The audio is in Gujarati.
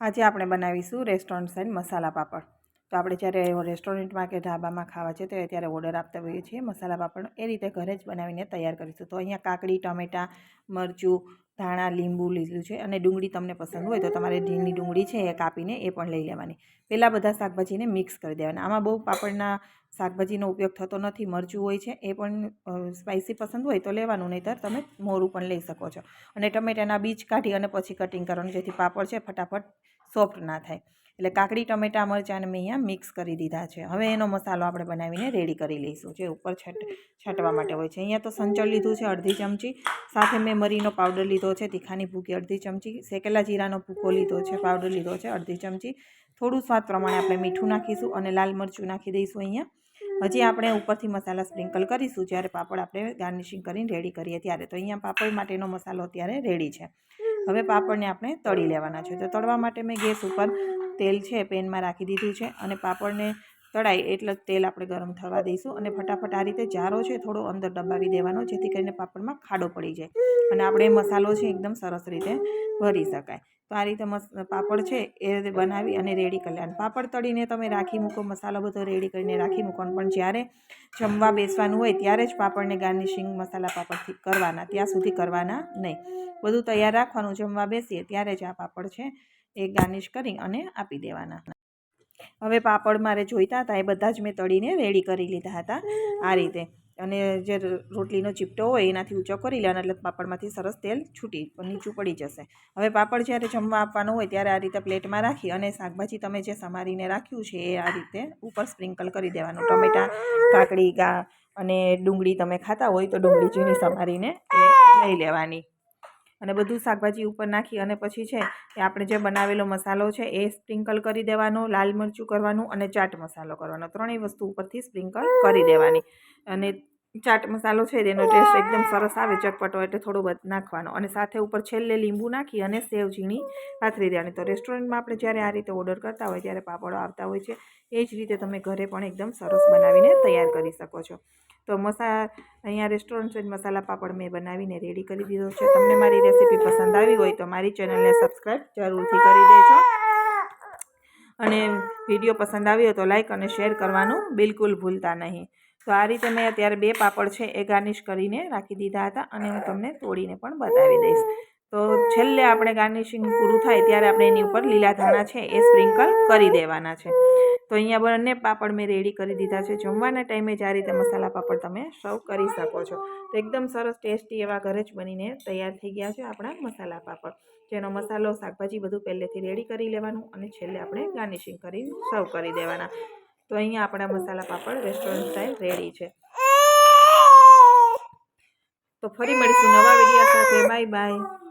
આજે આપણે બનાવીશું રેસ્ટોરન્ટ સ્ટાઇલ મસાલા પાપડ. તો આપણે જ્યારે રેસ્ટોરન્ટમાં કે ઢાબામાં ખાવા છે તો ત્યારે ઓર્ડર આપતા હોઈએ છીએ. મસાલા પાપડ એ રીતે ઘરે જ બનાવીને તૈયાર કરીશું. તો અહીંયા કાકડી, ટમેટાં, મરચું ધાણા, લીંબુ લીધું છે અને ડુંગળી તમને પસંદ હોય તો તમારે ઢીંગની ડુંગળી છે એ કાપીને એ પણ લઈ લેવાની. પહેલાં બધા શાકભાજીને મિક્સ કરી દેવાના. આમાં બહુ પાપડના શાકભાજીનો ઉપયોગ થતો નથી, મરચું હોય છે એ પણ સ્પાઇસી પસંદ હોય તો લેવાનું, નહીંતર તમે મોરું પણ લઈ શકો છો. અને ટમેટાના બીજ કાઢી અને પછી કટિંગ કરવાનું, જેથી પાપડ છે ફટાફટ સોફ્ટ ના થાય. એટલે કાકડી, ટમેટા મરચાંને મેં અહીંયા મિક્સ કરી દીધા છે. હવે એનો મસાલો આપણે બનાવીને રેડી કરી લઈશું જે ઉપર છટ, છાંટવા માટે હોય છે. અહીંયા તો સંચળ લીધું છે અડધી ચમચી. સાથે મેં મરીનો પાવડર લીધો છે, તીખાની ભૂકી અડધી ચમચી. શેકેલા જીરાનો ભૂકો લીધો છે પાવડર લીધો છે અડધી ચમચી. થોડું સ્વાદ પ્રમાણે આપણે મીઠું નાખીશું અને લાલ મરચું નાખી દઈશું અહીંયા. હજી આપણે ઉપરથી મસાલા સ્પ્રિંકલ કરીશું જ્યારે પાપડ આપણે ગાર્નિશિંગ કરીને રેડી કરીએ ત્યારે. તો અહીંયા પાપડ માટેનો મસાલો અત્યારે રેડી છે. હવે પાપડને આપણે તળી લેવાના છે. તો તળવા માટે મેં ગેસ ઉપર તેલ છે પેનમાં રાખી દીધું છે અને પાપડને તળાય એટલે તેલ આપણે ગરમ થવા દઈશું અને ફટાફટ આ રીતે જારો છે થોડો અંદર દબાવી દેવાનો જેથી કરીને પાપડમાં ખાડો પડી જાય અને આપણે મસાલો છે એકદમ સરસ રીતે ભરી શકાય. તો આ રીતે મસ, પાપડ છે એ બનાવી અને રેડી કરી લેવાનું. પાપડ તળીને તમે રાખી મૂકો, મસાલો બધો રેડી કરીને રાખી મૂકો પણ જ્યારે જમવા બેસવાનું હોય ત્યારે જ પાપડને ગાર્નિશિંગ મસાલા પાપડથી કરવાના, ત્યાં સુધી કરવાના નહીં. બધું તૈયાર રાખવાનું, જમવા બેસીએ ત્યારે જ આ પાપડ છે એ ગાર્નિશ કરી અને આપી દેવાના. હવે પાપડ મારે જોઈતા હતા એ બધા જ મેં તળીને રેડી કરી લીધા હતા આ રીતે. અને જે રોટલીનો ચીપટો હોય એનાથી ઊંચો કરી લેવાનો એટલે પાપડમાંથી સરસ તેલ છૂટી નીચું પડી જશે. હવે પાપડ જ્યારે જમવા આપવાનું હોય ત્યારે આ રીતે પ્લેટમાં રાખી અને શાકભાજી તમે જે સમારીને રાખ્યું છે એ આ રીતે ઉપર સ્પ્રિંકલ કરી દેવાનું. ટમેટાં કાકડી ગા અને ડુંગળી તમે ખાતા હોય તો ડુંગળી ઝીણી સમારીને એ લઈ લેવાની. અને બધું શાકભાજી ઉપર નાખી અને પછી છે, એ આપણે જે બનાવેલો મસાલો છે, એ સ્પ્રિંકલ કરી દેવાનો, લાલ મરચું કરવાનું અને ચાટ મસાલો કરવાનો. ત્રણેય વસ્તુ ઉપરથી સ્પ્રિંકલ કરી દેવાની. અને ચાટ મસાલો છે તેનો ટેસ્ટ એકદમ સરસ આવે ચટપટો એટલે થોડો નાખવાનો. અને સાથે ઉપર છેલ્લે લીંબુ નાખી અને સેવ ઝીણી પાથરી દેવાની. તો રેસ્ટોરન્ટમાં આપણે જ્યારે આ રીતે ઓર્ડર કરતા હોય ત્યારે પાપડો આવતા હોય છે એ જ રીતે તમે ઘરે પણ એકદમ સરસ બનાવીને તૈયાર કરી શકો છો. તો મસા અહીંયા રેસ્ટોરન્ટ મસાલા પાપડ મેં બનાવીને રેડી કરી દીધો છે. તમને મારી રેસીપી પસંદ આવી હોય તો મારી ચેનલને સબસ્ક્રાઈબ જરૂરથી કરી દેજો. અને વીડિયો પસંદ આવ્યો તો લાઈક અને શેર કરવાનું બિલકુલ ભૂલતા નહીં. તો આ રીતે મેં અત્યારે બે પાપડ છે એ ગાર્નિશ કરીને રાખી દીધા હતા અને હું તમને તોડીને પણ બતાવી દઈશ. તો છેલ્લે આપણે ગાર્નિશિંગ પૂરું થાય ત્યારે આપણે એની ઉપર લીલા ધાણા છે એ સ્પ્રિંકલ કરી દેવાના છે. તો અહીંયા બંને પાપડ મેં રેડી કરી દીધા છે. જમવાના ટાઈમે જ આ રીતે મસાલા પાપડ તમે સર્વ કરી શકો છો. તો એકદમ સરસ ટેસ્ટી એવા ઘરે જ બનીને તૈયાર થઈ ગયા છે આપણા મસાલા પાપડ. જેનો મસાલો, શાકભાજી બધું પહેલેથી રેડી કરી લેવાનું અને છેલ્લે આપણે ગાર્નિશિંગ કરી સર્વ કરી દેવાના. તો અહીંયા આપણા masala papad restaurant style ready છે. તો ફરી મળીશું નવા વીડિયો સાથે. Bye bye